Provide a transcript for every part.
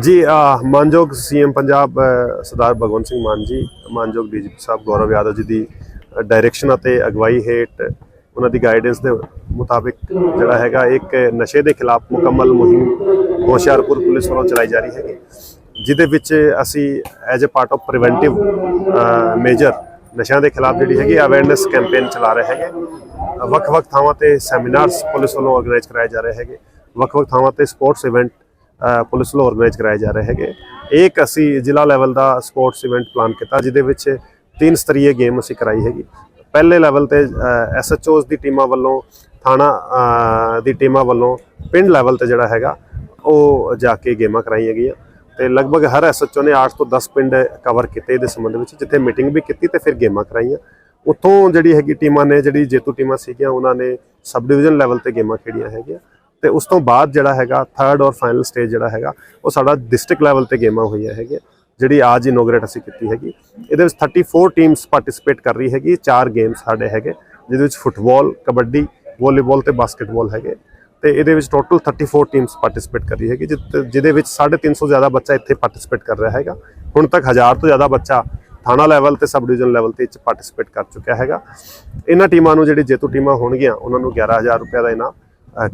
ਜੀ ਅ, ਮਾਨਯੋਗ ਸੀਐਮ ਪੰਜਾਬ ਸਰਦਾਰ ਭਗਵੰਤ ਸਿੰਘ ਮਾਨ ਜੀ ਮਾਨਯੋਗ ਡੀਜੀਪੀ ਸਾਹਿਬ ਗੌਰਵ ਯਾਦਵ ਜੀ ਦੀ ਡਾਇਰੈਕਸ਼ਨ ਅਤੇ ਅਗਵਾਈ ਹੇਠ ਉਹਨਾਂ ਦੀ ਗਾਈਡੈਂਸ ਦੇ ਮੁਤਾਬਿਕ ਜਿਹੜਾ ਹੈਗਾ ਇੱਕ ਨਸ਼ੇ ਦੇ ਖਿਲਾਫ ਮੁਕੰਮਲ ਮੁਹਿੰਮ ਹੋਸ਼ਿਆਰਪੁਰ ਪੁਲਿਸ ਵੱਲੋਂ ਚਲਾਈ ਜਾ ਰਹੀ ਹੈਗੀ। ਜਿਹਦੇ ਵਿੱਚ ਅਸੀਂ as a part of preventive measure ਨਸ਼ਿਆਂ ਦੇ ਖਿਲਾਫ ਜਿਹੜੀ ਹੈਗੀ ਅਵੇਅਰਨੈਸ ਕੈਂਪੇਨ ਚਲਾ ਰਹੇ ਹੈਗੇ। ਵੱਖ-ਵੱਖ ਥਾਵਾਂ ਤੇ ਸੈਮੀਨਾਰਸ ਪੁਲਿਸ ਵੱਲੋਂ ਆਰਗੇਨਾਈਜ਼ ਕਰਾਏ ਜਾ ਰਹੇ ਹੈਗੇ। ਵੱਖ-ਵੱਖ ਥਾਵਾਂ ਤੇ ਸਪੋਰਟਸ ਇਵੈਂਟ ਪੁਲਿਸ ਵੱਲੋਂ ਆਰਗੇਨਾਈਜ਼ ਕਰਾਏ ਜਾ ਰਹੇ ਹੈਗੇ। ਇੱਕ ਅਸੀਂ ਜ਼ਿਲ੍ਹਾ ਲੈਵਲ ਦਾ ਸਪੋਰਟਸ ਇਵੈਂਟ ਪਲਾਨ ਕੀਤਾ, ਜਿਹਦੇ ਵਿੱਚ ਤਿੰਨ ਸਤਰੀਏ ਗੇਮ ਅਸੀਂ ਕਰਾਈ ਹੈਗੀ। ਪਹਿਲੇ ਲੈਵਲ ਤੇ ਐਸਐਚਓਸ ਦੀ ਟੀਮਾਂ ਵੱਲੋਂ, ਥਾਣਾ ਦੀ ਟੀਮਾਂ ਵੱਲੋਂ, ਪਿੰਡ ਲੈਵਲ ਤੇ ਜਿਹੜਾ ਹੈਗਾ, ਉਹ ਜਾ ਕੇ ਗੇਮਾਂ ਕਰਾਈਆਂ ਗਈਆਂ। ਤੇ ਲਗਭਗ ਹਰ ਐਸਐਚਓ ਨੇ 8 ਤੋਂ 10 ਪਿੰਡ ਕਵਰ ਕੀਤੇ ਇਹਦੇ ਸੰਬੰਧ ਵਿੱਚ, ਜਿੱਥੇ ਮੀਟਿੰਗ ਵੀ ਕੀਤੀ ਤੇ ਫਿਰ ਗੇਮਾਂ ਕਰਾਈਆਂ। ਉੱਥੋਂ ਜਿਹੜੀ ਹੈਗੀ ਟੀਮਾਂ ਨੇ, ਜਿਹੜੀ ਜੇਤੂ ਟੀਮਾਂ ਸੀਗੀਆਂ, ਉਹਨਾਂ ਨੇ ਸਬ ਡਿਵੀਜ਼ਨ ਲੈਵਲ ਤੇ ਗੇਮਾਂ ਖੇਡੀਆਂ ਹੈਗੀਆਂ। ਤੇ ਉਸ ਤੋਂ ਬਾਅਦ ਜਿਹੜਾ ਹੈਗਾ ਥਰਡ ਔਰ ਫਾਈਨਲ ਸਟੇਜ ਜਿਹੜਾ ਹੈਗਾ, ਉਹ ਸਾਡਾ ਡਿਸਟ੍ਰਿਕਟ ਲੈਵਲ ਤੇ ਗੇਮਾਂ ਹੋਈਆਂ ਹੈਗੀਆਂ, ਜਿਹੜੀ ਅੱਜ ਇਨੋਗਰੇਟ ਅਸੀਂ ਕੀਤੀ ਹੈਗੀ। ਇਹਦੇ ਵਿੱਚ 34 ਟੀਮਸ ਪਾਰਟਿਸਿਪੇਟ ਕਰ ਰਹੀ ਹੈਗੀ, ਚਾਰ ਗੇਮਸ ਸਾਡੇ ਹੈਗੇ, ਜਿਹਦੇ ਵਿੱਚ ਫੁੱਟਬਾਲ ਕਬੱਡੀ ਵਾਲੀਬਾਲ ਤੇ ਬਾਸਕਟਬਾਲ ਹੈਗੇ। ਤੇ ਇਹਦੇ ਵਿੱਚ ਟੋਟਲ 34 ਟੀਮਸ ਪਾਰਟਿਸਿਪੇਟ ਕਰ ਰਹੀ ਹੈਗੀ ਜਿਹ- ਜਿਹਦੇ ਵਿੱਚ 350 ਜ਼ਿਆਦਾ ਬੱਚਾ ਇੱਥੇ ਪਾਰਟਿਸਿਪੇਟ ਕਰ ਰਿਹਾ ਹੈਗਾ। ਹੁਣ ਤੱਕ 1000 ਤੋਂ ਜ਼ਿਆਦਾ ਬੱਚਾ ਥਾਣਾ ਲੈਵਲ ਤੇ ਸਬ ਡਿਵੀਜ਼ਨ ਲੈਵਲ ਤੇ ਇਹ ਪਾਰਟਿਸਿਪੇਟ ਕਰ ਚੁੱਕਿਆ ਹੈਗਾ। ਇਹਨਾਂ ਟੀਮਾਂ ਨੂੰ ਜਿਹੜੀ ਜੇਤੂ ਟੀਮਾਂ ਹੋਣਗੀਆਂ, ਉਹਨਾਂ ਨੂੰ 11000 ਰੁਪਏ ਦਾ ਇਨਾਮ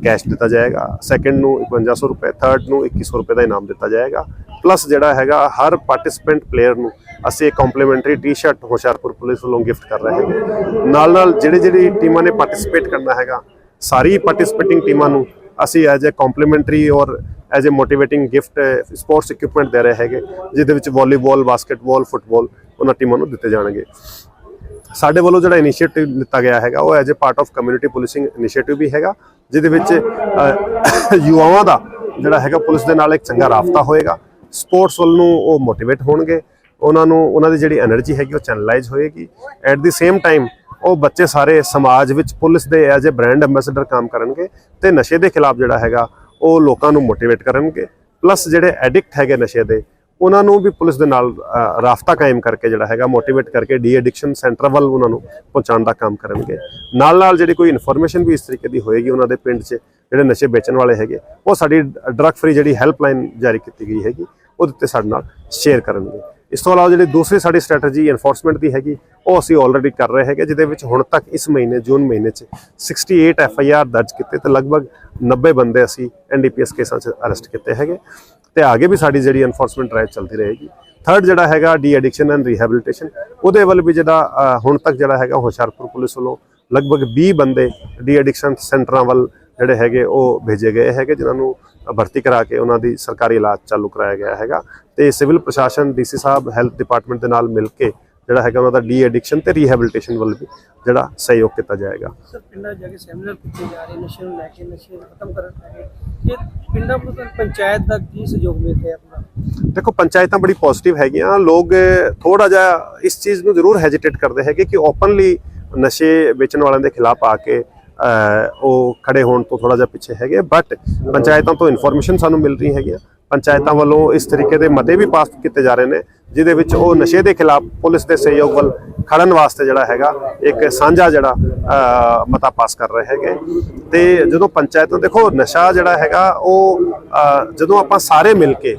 ਕੈਸ਼ ਦਿੱਤਾ ਜਾਏਗਾ। ਸੈਕੰਡ ਨੂੰ 5100 ਰੁਪਏ ਥਰਡ ਨੂੰ 2100 ਰੁਪਏ ਦਾ ਇਨਾਮ ਦਿੱਤਾ ਜਾਏਗਾ। ਪਲੱਸ ਜਿਹੜਾ ਹੈਗਾ, ਹਰ ਪਾਰਟਿਸਿਪੈਂਟ ਪਲੇਅਰ ਨੂੰ ਅਸੀਂ ਇੱਕ complimentary t shirt Hoshiarpur police ਵੱਲੋਂ ਗਿਫਟ ਕਰ ਰਹੇ ਹਾਂ। ਨਾਲ ਨਾਲ ਜਿਹੜੇ ਜਿਹੜੀ ਟੀਮਾਂ ਨੇ ਪਾਰਟਿਸਿਪੇਟ ਕਰਨਾ ਹੈਗਾ, ਸਾਰੀ ਪਾਰਟਿਸਿਪੇਟਿੰਗ ਟੀਮਾਂ ਨੂੰ ਅਸੀਂ as a complimentary or as a motivating gift sports equipment ਦੇ ਰਹੇ ਹੈਗੇ, ਜਿਹਦੇ ਵਿੱਚ ਵਾਲੀਬਾਲ ਬਾਸਕਟਬਾਲ ਫੁੱਟਬਾਲ ਉਹਨਾਂ ਟੀਮਾਂ ਨੂੰ ਦਿੱਤੇ ਜਾਣਗੇ। ਸਾਡੇ ਵੱਲੋਂ ਜਿਹੜਾ ਇਨੀਸ਼ੀਏਟਿਵ ਲਿੱਤਾ ਗਿਆ ਹੈਗਾ, ਉਹ as a part of community policing initiative ਵੀ ਹੈਗਾ, ਜਿਹਦੇ ਵਿੱਚ ਯੁਵਾਵਾਂ ਦਾ ਜਿਹੜਾ ਹੈਗਾ, ਪੁਲਿਸ ਦੇ ਨਾਲ ਇੱਕ ਚੰਗਾ ਰਾਫਤਾ ਹੋਏਗਾ। ਸਪੋਰਟਸ ਵੱਲ ਨੂੰ ਉਹ ਮੋਟੀਵੇਟ ਹੋਣਗੇ। ਉਹਨਾਂ ਨੂੰ, ਉਹਨਾਂ ਦੀ ਜਿਹੜੀ ਐਨਰਜੀ ਹੈਗੀ, ਉਹ ਚੈਨਲਾਈਜ਼ ਹੋਏਗੀ। ਐਟ ਦੀ ਸੇਮ ਟਾਈਮ ਉਹ ਬੱਚੇ ਸਾਰੇ ਸਮਾਜ ਵਿੱਚ ਪੁਲਿਸ ਦੇ ਐਜ਼ ਅ ਬ੍ਰਾਂਡ ਐਮਬੈਸਡਰ ਕੰਮ ਕਰਨਗੇ ਤੇ ਨਸ਼ੇ ਦੇ ਖਿਲਾਫ ਜਿਹੜਾ ਹੈਗਾ, ਉਹ ਲੋਕਾਂ ਨੂੰ ਮੋਟੀਵੇਟ ਕਰਨਗੇ। ਪਲੱਸ ਜਿਹੜੇ ਐਡਿਕਟ ਹੈਗੇ ਨਸ਼ੇ ਦੇ ਉਹਨਾਂ ਨੂੰ ਵੀ ਪੁਲਿਸ ਦੇ ਨਾਲ ਅ, ਰਾਬਤਾ ਕਾਇਮ ਕਰਕੇ ਜਿਹੜਾ ਹੈਗਾ ਮੋਟੀਵੇਟ ਕਰਕੇ ਡੀ ਐਡਿਕਸ਼ਨ ਸੈਂਟਰ ਵੱਲ ਉਹਨਾਂ ਨੂੰ ਪਹੁੰਚਾਉਣ ਦਾ ਕੰਮ ਕਰਨਗੇ। ਨਾਲ ਨਾਲ ਜਿਹੜੀ ਕੋਈ ਇਨਫੋਰਮੇਸ਼ਨ ਵੀ ਇਸ ਤਰੀਕੇ ਦੀ ਹੋਏਗੀ ਉਹਨਾਂ ਦੇ ਪਿੰਡ 'ਚ ਜਿਹੜੇ ਨਸ਼ੇ ਵੇਚਣ ਵਾਲੇ ਹੈਗੇ ਉਹ ਸਾਡੀ ਡਰੱਗ ਫ੍ਰੀ ਜਿਹੜੀ ਹੈਲਪਲਾਈਨ ਜਾਰੀ ਕੀਤੀ ਗਈ ਹੈਗੀ ਉਹਦੇ ਉੱਤੇ ਸਾਡੇ ਨਾਲ ਸ਼ੇਅਰ ਕਰਨਗੇ। ਇਸ ਤੋਂ ਇਲਾਵਾ ਜਿਹੜੀ ਦੂਸਰੀ ਸਾਡੀ ਸਟ੍ਰੈਟਜੀ ਐਨਫੋਰਸਮੈਂਟ ਦੀ ਹੈਗੀ ਉਹ ਅਸੀਂ ਆਲਰੇਡੀ ਕਰ ਰਹੇ ਹੈਗੇ ਜਿਹਦੇ ਵਿੱਚ ਹੁਣ ਤੱਕ ਇਸ ਮਹੀਨੇ ਜੂਨ ਮਹੀਨੇ 'ਚ 68 ਐਫ ਆਈ ਆਰ ਦਰਜ ਕੀਤੇ ਤੇ ਲਗਭਗ 90 ਬੰਦੇ ਅਸੀਂ ਐਨਡੀਪੀਐਸ ਕੇਸਾਂ 'ਚ ਅਰੈਸਟ ਕੀਤੇ ਹੈਗੇ। ਤੇ ਅੱਗੇ ਵੀ ਸਾਡੀ ਜਿਹੜੀ ਐਨਫੋਰਸਮੈਂਟ ਡਰਾਈਵ ਚੱਲਦੀ ਰਹੇਗੀ। ਥਰਡ ਜਿਹੜਾ ਹੈਗਾ ਡੀ ਐਡਿਕਸ਼ਨ ਐਂਡ ਰੀਹੈਬਿਲਿਟੇਸ਼ਨ ਉਹਦੇ ਵੱਲ ਵੀ ਜਿਹੜਾ ਹੁਣ ਤੱਕ ਜਿਹੜਾ ਹੈਗਾ ਹੁਸ਼ਿਆਰਪੁਰ ਪੁਲਿਸ ਵੱਲੋਂ ਲਗਭਗ 20 ਬੰਦੇ ਡੀ ਐਡਿਕਸ਼ਨ ਸੈਂਟਰਾਂ ਵੱਲ ਜਿਹੜੇ ਹੈਗੇ ਉਹ ਭੇਜੇ ਗਏ ਹੈਗੇ, ਜਿਨ੍ਹਾਂ ਨੂੰ ਭਰਤੀ ਕਰਾ ਕੇ ਉਹਨਾਂ ਦੀ ਸਰਕਾਰੀ ਇਲਾਜ ਚਾਲੂ ਕਰਾਇਆ ਗਿਆ ਹੈਗਾ। ਤੇ ਸਿਵਲ ਪ੍ਰਸ਼ਾਸਨ ਡੀਸੀ ਸਾਹਿਬ, ਹੈਲਥ ਡਿਪਾਰਟਮੈਂਟ ਦੇ ਨਾਲ ਮਿਲ ਕੇ ਜਿਹੜਾ ਹੈਗਾ ਉਹਨਾਂ ਦਾ ਡੀ ਐਡਿਕਸ਼ਨ ਤੇ ਰੀਹੈਬਿਲਿਟੇਸ਼ਨ ਵੱਲ ਵੀ ਜਿਹੜਾ ਸਹਿਯੋਗ ਕੀਤਾ ਜਾਏਗਾ। ਸਰ ਪਿੰਡਾਂ ਜਾ ਕੇ ਸੈਮੀਨਾਰ ਕੀਤੇ ਜਾ ਰਹੇ ਨਸ਼ੇ ਨੂੰ ਲੈ ਕੇ ਨਸ਼ੇ ਨੂੰ ਖਤਮ ਕਰਨ ਲੈ ਕੇ। ਇਹ ਪਿੰਡਾਂ ਪੰਚਾਇਤ ਦਾ ਕੀ ਸਹਿਯੋਗ ਮਿਲ ਰਿਹਾ ਆਪਣਾ? ਦੇਖੋ ਪੰਚਾਇਤਾਂ ਬੜੀ ਪੋਜ਼ਿਟਿਵ ਹੈਗੀਆਂ। ਲੋਕ ਥੋੜਾ ਜਿਹਾ ਇਸ ਚੀਜ਼ ਨੂੰ ਜ਼ਰੂਰ ਹੈਜਿਟੇਟ ਕਰਦੇ ਹੈਗੇ ਕਿ ਓਪਨਲੀ ਨਸ਼ੇ ਵੇਚਣ ਵਾਲਿਆਂ ਦੇ ਖਿਲਾਫ ਆ ਕੇ ਉਹ ਖੜੇ ਹੋਣ ਤੋਂ ਥੋੜਾ ਜਿਹਾ ਪਿੱਛੇ ਹੈਗੇ ਬਟ ਪੰਚਾਇਤਾਂ ਤੋਂ ਇਨਫੋਰਮੇਸ਼ਨ ਸਾਨੂੰ ਮਿਲ ਰਹੀ ਹੈਗੀਆਂ। ਪੰਚਾਇਤਾਂ ਵੱਲੋਂ ਇਸ ਤਰੀਕੇ ਦੇ ਮਤੇ ਵੀ ਪਾਸ ਕੀਤੇ ਜਾ ਰਹੇ ਨੇ, ਜਿਹਦੇ ਵਿੱਚ ਉਹ ਨਸ਼ੇ ਦੇ ਖਿਲਾਫ ਪੁਲਿਸ ਦੇ ਸਹਿਯੋਗ ਵੱਲ ਖੜਨ ਵਾਸਤੇ ਜਿਹੜਾ ਹੈਗਾ, ਇੱਕ ਸਾਂਝਾ ਜਿਹੜਾ ਮਤਾ ਪਾਸ ਕਰ ਰਹੇ ਹੈਗੇ। ਤੇ ਜਦੋਂ ਪੰਚਾਇਤਾਂ ਦੇਖੋ, ਨਸ਼ਾ ਜਿਹੜਾ ਹੈਗਾ, ਉਹ ਜਦੋਂ ਆਪਾਂ ਸਾਰੇ ਮਿਲ ਕੇ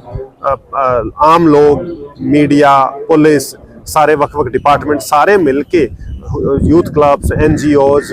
ਆਮ ਲੋਕ, ਮੀਡੀਆ, ਪੁਲਿਸ, ਸਾਰੇ ਵੱਖ-ਵੱਖ ਡਿਪਾਰਟਮੈਂਟ ਸਾਰੇ ਮਿਲ ਕੇ, ਯੂਥ ਕਲੱਬਸ ਐਨਜੀਓਜ਼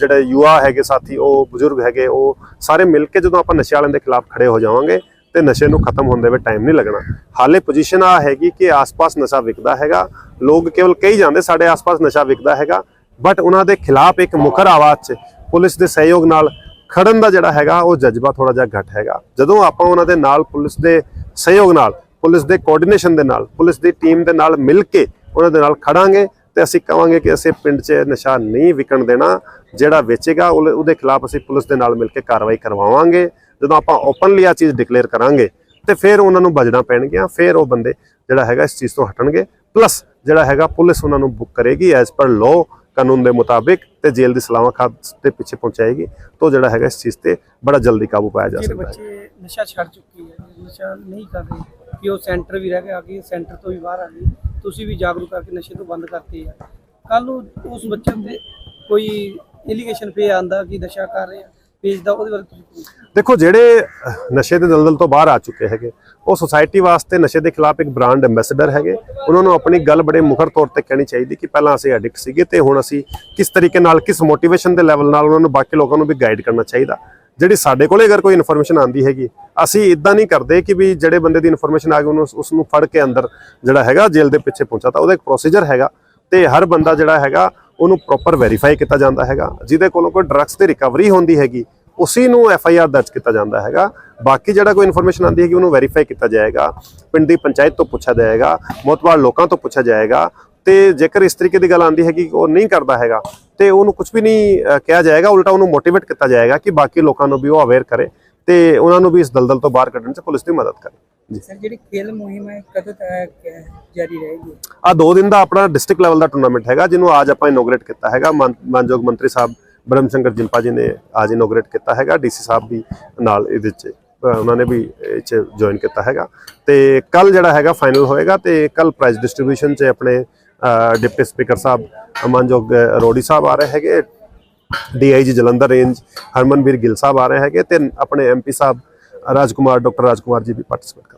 ਜਿਹੜੇ ਯੁਵਾ ਹੈਗੇ ਸਾਥੀ, ਉਹ ਬਜ਼ੁਰਗ ਹੈਗੇ, ਉਹ ਸਾਰੇ ਮਿਲ ਕੇ ਜਦੋਂ ਆਪਾਂ ਨਸ਼ੇ ਵਾਲਿਆਂ ਦੇ ਖਿਲਾਫ ਖੜੇ ਹੋ ਜਾਵਾਂਗੇ ਤੇ ਨਸ਼ੇ ਨੂੰ ਖਤਮ ਹੋਣ ਦੇ ਵਿੱਚ ਟਾਈਮ ਨਹੀਂ ਲੱਗਣਾ। ਹਾਲੇ ਪੋਜੀਸ਼ਨ ਆ ਹੈਗੀ ਕਿ ਆਸ-ਪਾਸ ਨਸ਼ਾ ਵਿਕਦਾ ਹੈਗਾ। ਲੋਕ ਕੇਵਲ ਕਹੀ ਜਾਂਦੇ ਸਾਡੇ ਆਸ-ਪਾਸ ਨਸ਼ਾ ਵਿਕਦਾ ਹੈਗਾ ਬਟ ਉਹਨਾਂ ਦੇ ਖਿਲਾਫ ਇੱਕ ਮੁਖਰ ਆਵਾਜ਼ 'ਚ ਪੁਲਿਸ ਦੇ ਸਹਿਯੋਗ ਨਾਲ ਖੜਨ ਦਾ ਜਿਹੜਾ ਹੈਗਾ, ਉਹ ਜਜ਼ਬਾ ਥੋੜਾ ਜਿਹਾ ਘੱਟ ਹੈਗਾ। ਜਦੋਂ ਆਪਾਂ ਉਹਨਾਂ ਦੇ ਨਾਲ ਪੁਲਿਸ ਦੇ ਸਹਿਯੋਗ ਨਾਲ, ਪੁਲਿਸ ਦੇ ਕੋਆਰਡੀਨੇਸ਼ਨ ਦੇ ਨਾਲ, ਪੁਲਿਸ ਦੀ ਟੀਮ ਦੇ ਨਾਲ ਮਿਲ ਕੇ ਉਹਨਾਂ ਦੇ ਨਾਲ ਖੜਾਂਗੇ, ਤੇ ਅਸੀਂ ਕਵਾਂਗੇ ਕਿ ਅਸੀਂ ਪਿੰਡ 'ਚ ਨਸ਼ਾ ਨਹੀਂ ਵਿਕਣ ਦੇਣਾ, ਜਿਹੜਾ ਵੇਚੇਗਾ ਉਹਦੇ ਖਿਲਾਫ ਅਸੀਂ ਪੁਲਿਸ ਦੇ ਨਾਲ ਮਿਲ ਕੇ ਕਾਰਵਾਈ ਕਰਵਾਵਾਂਗੇ। ਜਦੋਂ ਆਪਾਂ ਓਪਨਲੀ ਆ ਚੀਜ਼ ਡਿਕਲੇਅਰ ਕਰਾਂਗੇ ਤੇ ਫਿਰ ਉਹਨਾਂ ਨੂੰ ਭਜਣਾ ਪੈਣਗੀਆਂ ਫਿਰ ਉਹ ਬੰਦੇ ਜਿਹੜਾ ਹੈਗਾ ਇਸ ਚੀਜ਼ ਤੋਂ ਹਟਣਗੇ। ਪਲੱਸ ਜਿਹੜਾ ਹੈਗਾ ਪੁਲਿਸ ਉਹਨਾਂ ਨੂੰ ਬੁੱਕ ਕਰੇਗੀ ਐਜ਼ ਪਰ ਲਾਅ ਕਾਨੂੰਨ ਦੇ ਮੁਤਾਬਿਕ ਤੇ ਜੇਲ੍ਹ ਦੀ ਸਲਾਮਤ ਖਾਦ ਦੇ ਪਿੱਛੇ ਪਹੁੰਚਾਏਗੀ ਤੋਂ ਜਿਹੜਾ ਹੈਗਾ ਇਸ ਚੀਜ਼ ਤੇ ਬੜਾ ਜਲਦੀ ਕਾਬੂ ਪਾਇਆ ਜਾ ਸਕਦਾ ਹੈ। ਬੱਚੇ ਨਸ਼ਾ ਛੱਡ ਚੁੱਕੇ ਹੈ ਨਸ਼ਾ ਨਹੀਂ ਕਰ ਰਹੇ ਕਿ ਉਹ ਸੈਂਟਰ ਵੀ ਰਹਿ ਗਏ ਅੱਗੇ ਸੈਂਟਰ ਤੋਂ ਵੀ ਬਾਹਰ ਆ ਗਏ ਤੁਸੀਂ ਵੀ ਜਾਗਰੂਕ ਕਰਕੇ ਨਸ਼ੇ ਤੋਂ ਬੰਦ ਕਰਤੇ ਆ। ਕੱਲ ਨੂੰ ਉਸ ਬੱਚੇ ਤੇ ਕੋਈ ਐਲੀਗੇਸ਼ਨ ਪੇ ਆਂਦਾ ਕਿ ਨਸ਼ਾ ਕਰ ਰਹੇ ਵੇਚਦਾ ਉਹਦੇ ਬਾਰੇ ਤੁਸੀਂ ਕੀ ਦੇਖੋ, ਜਿਹੜੇ ਨਸ਼ੇ ਦੇ ਦਲਦਲ ਤੋਂ ਬਾਹਰ ਆ ਚੁੱਕੇ ਹੈਗੇ, ਉਹ ਸੋਸਾਇਟੀ ਵਾਸਤੇ ਨਸ਼ੇ ਦੇ ਖਿਲਾਫ ਇੱਕ ਬ੍ਰਾਂਡ ਐਮਬੈਸਡਰ ਹੈਗੇ। ਉਹਨਾਂ ਨੂੰ ਆਪਣੀ ਗੱਲ ਬੜੇ ਮੁਖਰ ਤੌਰ ਤੇ ਕਹਿਣੀ ਚਾਹੀਦੀ ਕਿ ਪਹਿਲਾਂ ਅਸੀਂ ਐਡਿਕਟ ਸੀਗੇ ਤੇ ਹੁਣ ਅਸੀਂ ਕਿਸ ਤਰੀਕੇ ਨਾਲ, ਕਿਸ ਮੋਟੀਵੇਸ਼ਨ ਦੇ ਲੈਵਲ ਨਾਲ ਉਹਨਾਂ ਨੂੰ ਬਾਕੀ ਲੋਕਾਂ ਨੂੰ ਵੀ ਗਾਈਡ ਕਰਨਾ ਚਾਹੀਦਾ। ਜਿਹੜੀ ਸਾਡੇ ਕੋਲੇ ਅਗਰ ਕੋਈ ਇਨਫੋਰਮੇਸ਼ਨ ਆਂਦੀ ਹੈਗੀ, ਅਸੀਂ ਇਦਾਂ ਨਹੀਂ ਕਰਦੇ ਕਿ ਵੀ ਜਿਹੜੇ ਬੰਦੇ ਦੀ ਇਨਫੋਰਮੇਸ਼ਨ ਆ ਗਈ, ਉਹਨੂੰ ਉਸ ਨੂੰ ਫੜ ਕੇ ਅੰਦਰ ਜਿਹੜਾ ਹੈਗਾ, ਜੇਲ੍ਹ ਦੇ ਪਿੱਛੇ ਪਹੁੰਚਾ ਤਾਂ ਉਹਦਾ ਇੱਕ ਪ੍ਰੋਸੀਜਰ ਹੈਗਾ ਤੇ ਹਰ ਬੰਦਾ ਜਿਹੜਾ ਹੈਗਾ, ਉਹਨੂੰ ਪ੍ਰੋਪਰ ਵੈਰੀਫਾਈ ਕੀਤਾ ਜਾਂਦਾ ਹੈਗਾ। ਜਿਹਦੇ ਕੋਲੋਂ ਕੋਈ ਡਰੱਗਸ ਦੀ ਰਿਕਵਰੀ ਹੁੰਦੀ ਹੈਗੀ ਉਸੇ ਨੂੰ ਐਫ ਆਈ ਆਰ ਦਰਜ ਕੀਤਾ ਜਾਂਦਾ ਹੈਗਾ। ਬਾਕੀ ਜਿਹੜਾ ਕੋਈ ਇਨਫੋਰਮੇਸ਼ਨ ਆਂਦੀ ਹੈਗੀ ਉਹਨੂੰ ਵੈਰੀਫਾਈ ਕੀਤਾ ਜਾਏਗਾ। ਪਿੰਡ ਦੀ ਪੰਚਾਇਤ ਤੋਂ ਪੁੱਛਿਆ ਜਾਏਗਾ ਮੋਤਬਾਰ ਲੋਕਾਂ ਤੋਂ ਪੁੱਛਿਆ ਜਾਏਗਾ। ਤੇ ਜੇਕਰ ਇਸ ਤਰੀਕੇ ਦੀ ਗੱਲ ਆਂਦੀ ਹੈਗੀ ਕਿ ਉਹ ਨਹੀਂ ਕਰਦਾ ਹੈਗਾ ਤੇ ਉਹਨੂੰ ਕੁਝ ਵੀ ਨਹੀਂ ਕਿਹਾ ਜਾਏਗਾ। ਉਲਟਾ ਉਹਨੂੰ ਮੋਟੀਵੇਟ ਕੀਤਾ ਜਾਏਗਾ ਕਿ ਬਾਕੀ ਲੋਕਾਂ ਨੂੰ ਵੀ ਉਹ ਅਵੇਅਰ ਕਰੇ ਤੇ ਉਹਨਾਂ ਨੂੰ ਵੀ ਇਸ ਦਲਦਲ ਤੋਂ ਬਾਹਰ ਕੱਢਣ 'ਚ ਪੁਲਿਸ ਦੀ ਮਦਦ ਕਰੇ। ਜੀ। ਸਰ ਜਿਹੜੀ ਖੇਲ ਮੁਹਿੰਮ ਹੈ ਕਦੋਂ ਤੱਕ ਜਾਰੀ ਰਹੇਗੀ? ਆ ਦੋ ਦਿਨ ਦਾ ਆਪਣਾ ਡਿਸਟ੍ਰਿਕਟ ਲੈਵਲ ਦਾ ਟੂਰਨਾਮੈਂਟ ਹੈਗਾ ਜਿਹਨੂੰ ਅੱਜ ਆਪਾਂ ਇਨੋਗ੍ਰੇਟ ਕੀਤਾ ਹੈਗਾ। ਮਾਨ- ਮਾਨਯੋਗ ਮੰਤਰੀ ਸਾਹਿਬ ਬ੍ਰਹਮ ਸ਼ੰਕਰ ਜਿੰਪਾ ਜੀ ਨੇ ਅੱਜ ਇਨੋਗਰੇਟ ਕੀਤਾ ਹੈਗਾ ਡੀਸੀ ਸਾਹਿਬ ਵੀ ਨਾਲ ਇਹਦੇ 'ਚ ਉਹਨਾਂ ਨੇ ਵੀ ਇਹ 'ਚ ਜੁਆਇਨ ਕੀਤਾ ਹੈਗਾ। ਤੇ ਕੱਲ ਜਿਹੜਾ ਹੈਗਾ ਫਾਈਨਲ ਹੋਏਗਾ ਤੇ ਕੱਲ ਪ੍ਰਾਈਜ਼ ਡਿਸਟ੍ਰੀਬਿਊਸ਼ਨ 'ਚ ਆਪਣੇ ਡਿਪਟੀ ਸਪੀਕਰ ਸਾਹਿਬ ਮਾਨਯੋਗ ਅ, ਰੋਡੀ ਸਾਹਿਬ ਆ ਰਹੇ ਹੈਗੇ ਡੀਆਈਜੀ ਜਲੰਧਰ ਰੇਂਜ ਹਰਮਨਵੀਰ ਗਿੱਲ ਸਾਹਿਬ ਆ ਰਹੇ ਹੈਗੇ ਤੇ ਆਪਣੇ ਐਮਪੀ ਸਾਹਿਬ ਰਾਜਕੁਮਾਰ ਡਾਕਟਰ ਰਾਜਕੁਮਾਰ ਜੀ ਵੀ ਪਾਰਟਿਸਿਪੇਟ ਕਰ